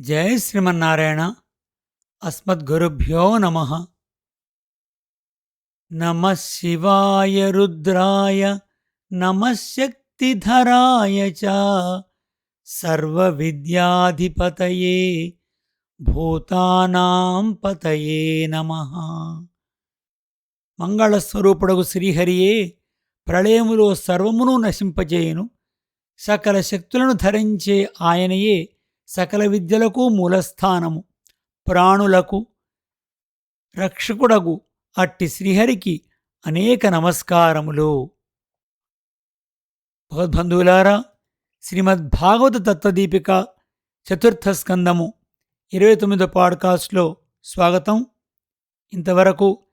జయ శ్రీమన్నారాయణ. అస్మద్గురుభ్యో నమ. నమ శివాయ రుద్రాయ నమ శక్తిధరాయ చ. సర్వవిద్యాధిపతయే భూతానాం పతయే నమ. మంగళస్వరూపుడగు శ్రీహరియే ప్రళయములో సర్వమును నశింపజేయును. సకల శక్తులను ధరించే ఆయనయే సకల విద్యలకు మూలస్థానము. ప్రాణులకు రక్షకుడగు అట్టి శ్రీహరికి అనేక నమస్కారములు. భగవద్బంధువులారా శ్రీమద్భాగవత తత్వదీపిక చతుర్థ స్కందము ఇరవై తొమ్మిదో పాడ్కాస్ట్లో స్వాగతం. ఇంతవరకు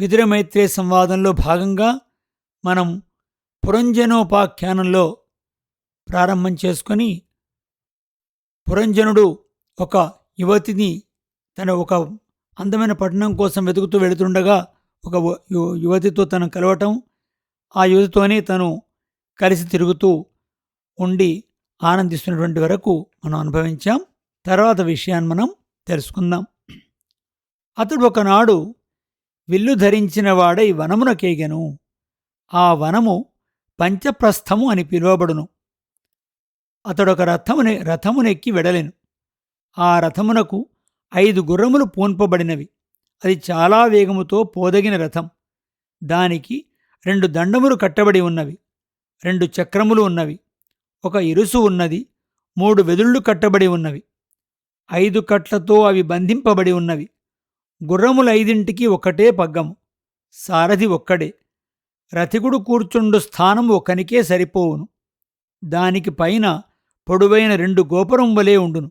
విదురమైత్రే సంవాదంలో భాగంగా మనం పురంజనోపాఖ్యానంలో ప్రారంభం చేసుకొని పురంజనుడు ఒక యువతిని తన ఒక అందమైన పట్టణం కోసం వెతుకుతూ వెళుతుండగా ఒక యువతితో తను కలవటం ఆ యువతితోనే తను కలిసి తిరుగుతూ ఉండి ఆనందిస్తున్నటువంటి వరకు మనం అనుభవించాం. తర్వాత విషయాన్ని మనం తెలుసుకుందాం. అతడు ఒకనాడు విల్లు ధరించిన వాడై వనమునకేగెను. ఆ వనము పంచప్రస్థము అని పిలువబడును. అతడొక రథముని రథమునెక్కి వెడలెను. ఆ రథమునకు ఐదు గుర్రములు పూన్పబడినవి. అది చాలా వేగముతో పోదగిన రథం. దానికి రెండు దండములు కట్టబడి ఉన్నవి. రెండు చక్రములు ఉన్నవి. ఒక ఇరుసు ఉన్నది. మూడు వెదుళ్ళు కట్టబడి ఉన్నవి. ఐదు కట్లతో అవి బంధింపబడి ఉన్నవి. గుర్రములైదింటికి ఒకటే పగ్గము. సారథి ఒక్కడే. రథికుడు కూర్చుండు స్థానం ఒకనికే సరిపోవును. దానికి పైన పొడవైన రెండు గోపురం వలె ఉండును.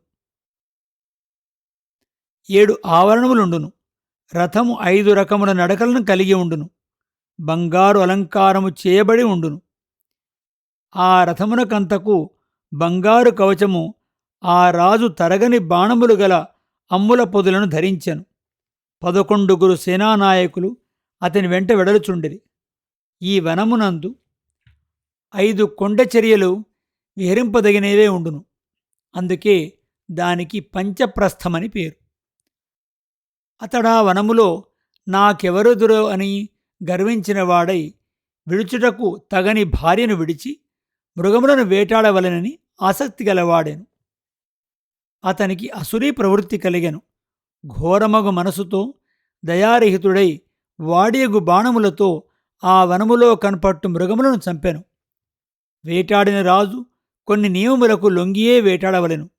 ఏడు ఆవరణములుండును రథము ఐదు రకముల నడకలను కలిగి ఉండును. బంగారు అలంకారము చేయబడి ఉండును. ఆ రథమునకంతకు బంగారు కవచము ఆ రాజు తరగని బాణములు గల అమ్ముల పొదులను ధరించెను. పదకొండుగురు సేనానాయకులు అతని వెంట వెడలుచుండిరి. ఈ వనమునందు ఐదు కొండ చర్యలు విహరింపదగినవే ఉండును. అందుకే దానికి పంచప్రస్థమని పేరు. అతడా వనములో నాకెవరుదురో అని గర్వించినవాడై విడుచుటకు తగని భార్యను విడిచి మృగములను వేటాడవలనని ఆసక్తి గలవాడెను. అతనికి అసురీ ప్రవృత్తి కలిగెను. ఘోరమగు మనసుతో దయారహితుడై వాడియగు బాణములతో ఆ వనములో కనపట్టు మృగములను చంపెను. వేటాడిన రాజు కొన్ని నియమములకు లొంగియే వేటాడవలెను.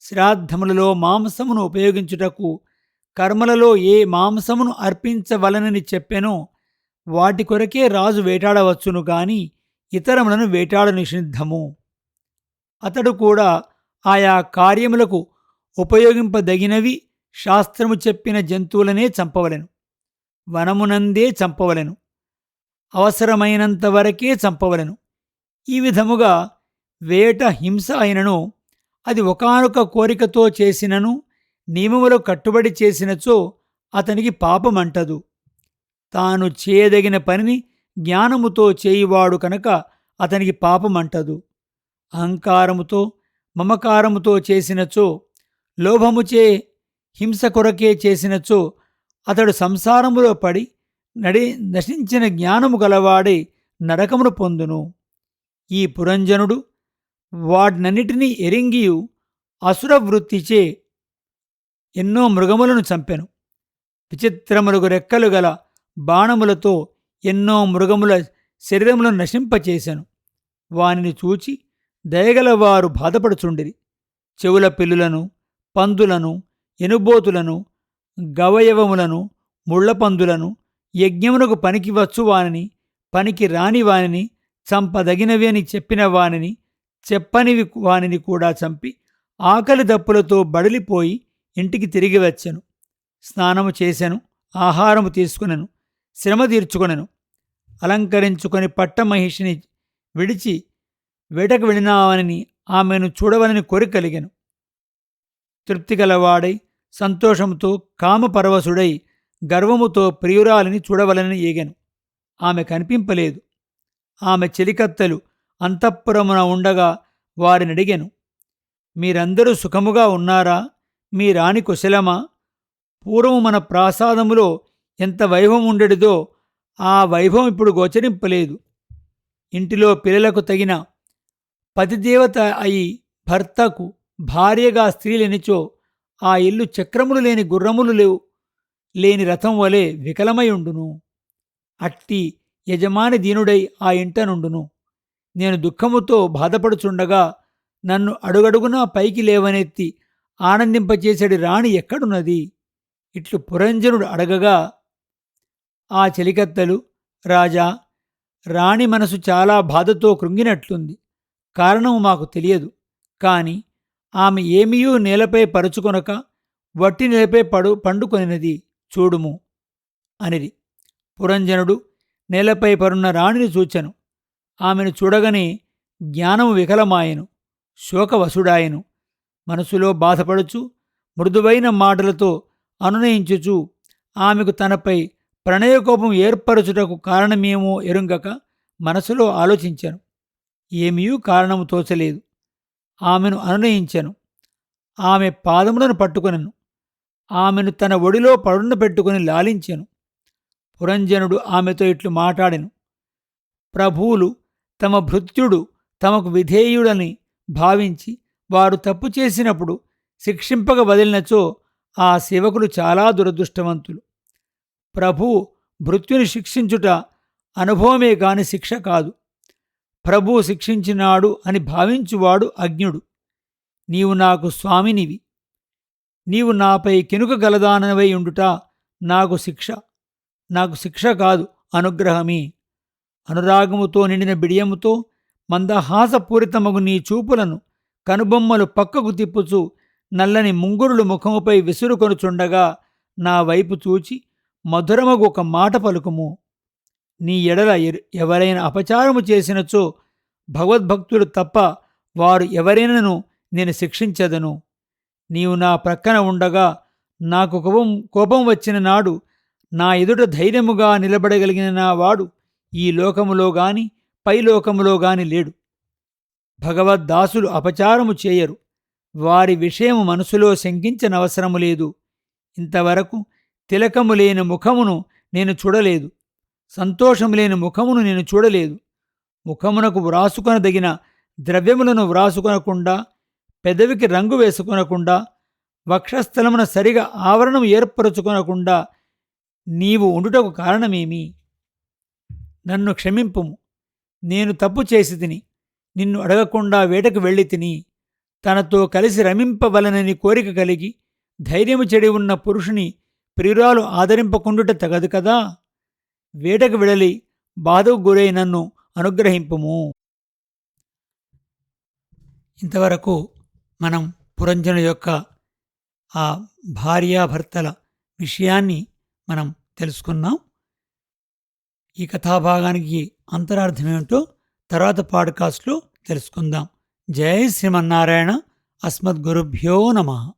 శ్రాద్ధములలో మాంసమును ఉపయోగించుటకు కర్మలలో ఏ మాంసమును అర్పించవలనని చెప్పెనో వాటి కొరకే రాజు వేటాడవచ్చును గాని ఇతరములను వేటాడ నిషిద్ధము. అతడు కూడా ఆయా కార్యములకు ఉపయోగింపదగినవి శాస్త్రము చెప్పిన జంతువులనే చంపవలెను. వనమునందే చంపవలెను. అవసరమైనంత వరకే చంపవలెను. ఈ విధముగా వేట హింస అయినను అది ఒకానొక కోరికతో చేసినను నియమములు కట్టుబడి చేసినచో అతనికి పాపమంటదు. తాను చేయదగిన పనిని జ్ఞానముతో చేయువాడు కనుక అతనికి పాపమంటదు. అహంకారముతో మమకారముతో చేసినచో లోభముచే హింస కొరకే చేసినచో అతడు సంసారములో పడి నడి నశించిన జ్ఞానము గలవాడే నరకమును పొందును. ఈ పురంజనుడు వాటినన్నిటినీ ఎరింగియు అసురవృత్తిచే ఎన్నో మృగములను చంపెను. విచిత్రములుగు రెక్కలు గల బాణములతో ఎన్నో మృగముల శరీరములను నశింపచేశాను వానిని చూచి దయగలవారు బాధపడుచుండిరి. చెవుల పిల్లులను పందులను ఎనుబోతులను గవయవములను ముళ్ళపందులను యజ్ఞమునకు పనికి వచ్చు వానిని పనికి రాని వానిని చంపదగినవి అని చెప్పిన వానిని చెప్పనివి వానిని కూడా చంపి ఆకలి దప్పులతో బడిలిపోయి ఇంటికి తిరిగి వచ్చాను. స్నానము చేశాను ఆహారము తీసుకునను శ్రమ తీర్చుకొనెను. అలంకరించుకొని పట్టమహిషిని విడిచి వేటకు వెళ్ళినావని ఆమెను చూడవలని కోరిక కలిగాను. తృప్తి గలవాడై సంతోషంతో కామపరవశుడై గర్వముతో ప్రియురాలిని చూడవలని ఏగాను ఆమె కనిపింపలేదు. ఆమె చెలికత్తలు అంతఃపురమున ఉండగా వారిని అడిగాను మీరందరూ సుఖముగా ఉన్నారా? మీ రాణి కుశలమా? పూర్వం మన ప్రాసాదములో ఎంత వైభవం ఉండేదో ఆ వైభవం ఇప్పుడు గోచరింపలేదు. ఇంటిలో పిల్లలకు తగిన పతిదేవత అయి భర్తకు భార్యగా స్త్రీలెనిచో ఆ ఇల్లు చక్రములు లేని గుర్రములు లేవు లేని రథం వలె వికలమై ఉండును. అట్టి యజమాని దీనుడై ఆ ఇంట నుండును. నేను దుఃఖముతో బాధపడుచుండగా నన్ను అడుగడుగునా పైకి లేవనెత్తి ఆనందింపచేసడి రాణి ఎక్కడున్నది? ఇట్లు పురంజనుడు అడగగా ఆ చెలికత్తలు రాజా రాణి మనసు చాలా బాధతో కృంగినట్లుంది. కారణం మాకు తెలియదు. కాని ఆమె ఏమీయూ నేలపై పరుచుకొనక వట్టి నేలపై పడు పండుకొనినది చూడుము అనిది పురంజనుడు నేలపై పరున్న రాణిని చూచెను. ఆమెను చూడగని జ్ఞానము వికలమాయెను శోకవసుడాయెను. మనసులో బాధపడుచు మృదువైన మాటలతో అనునయించుచు ఆమెకు తనపై ప్రణయకోపం ఏర్పరచుటకు కారణమేమో ఎరుంగక మనసులో ఆలోచించాను. ఏమీయూ కారణము తోచలేదు. ఆమెను అనునయించాను. ఆమె పాదములను పట్టుకొనను. ఆమెను తన ఒడిలో పడున పెట్టుకుని లాలించాను. పురంజనుడు ఆమెతో ఇట్లు మాట్లాడెను ప్రభువులు తమ భృత్యుడు తమకు విధేయుడని భావించి వారు తప్పు చేసినప్పుడు శిక్షింపక వదిలినచో ఆ సేవకులు చాలా దురదృష్టవంతులు. ప్రభువు భృత్యుని శిక్షించుట అనుభవమే కాని శిక్ష కాదు. ప్రభు శిక్షించినాడు అని భావించువాడు అజ్ఞుడు. నీవు నాకు స్వామినివి. నీవు నాపై కెనుక గలదానవై ఉండుట నాకు శిక్ష. నాకు శిక్ష కాదు అనుగ్రహమే. అనురాగముతో నిండిన బిడియముతో మందహాసపూరితమగు నీ చూపులను కనుబొమ్మలు పక్కకు తిప్పుచు నల్లని ముంగురులు ముఖముపై విసురుకొనుచుండగా నా వైపు చూచి మధురమగు ఒక మాట పలుకుము. నీ ఎడల ఎవరైనా అపచారము చేసినచో భగవద్భక్తుడు తప్ప వారు ఎవరైనను నేను శిక్షించదను. నీవు నా ప్రక్కన ఉండగా నాకు కోపం కోపం వచ్చిన నాడు నా ఎదుట ధైర్యముగా నిలబడగలిగిన నా వాడు ఈ లోకములో గాని పైలోకములో గాని లేడు. భగవద్దాసులు అపచారము చేయరు. వారి విషయము మనసులో శంకించనవసరము లేదు. ఇంతవరకు తిలకము లేని ముఖమును నేను చూడలేదు. సంతోషము లేని ముఖమును నేను చూడలేదు. ముఖమునకు వ్రాసుకొనదగిన ద్రవ్యములను వ్రాసుకొనకుండా పెదవికి రంగు వేసుకొనకుండా వక్షస్థలమున సరిగా ఆవరణం ఏర్పరచుకొనకుండా నీవు ఉండుటకు కారణమేమి? నన్ను క్షమింపుము. నేను తప్పు చేసి తిని నిన్ను అడగకుండా వేటకు వెళ్ళి తిని తనతో కలిసి రమింపవలనని కోరిక కలిగి ధైర్యము చెడి ఉన్న పురుషుని ప్రియురాలు ఆదరింపకుండుట తగదు కదా? వేటకు విడలి బాధకు గురై నన్ను అనుగ్రహింపుము. ఇంతవరకు మనం పురంజను యొక్క ఆ భార్యాభర్తల విషయాన్ని మనం తెలుసుకున్నాం. ఈ కథాభాగానికి అంతరార్థమేమిటో తర్వాత పాడ్కాస్ట్లో తెలుసుకుందాం. జై శ్రీమన్నారాయణ. అస్మద్గురుభ్యో నమః.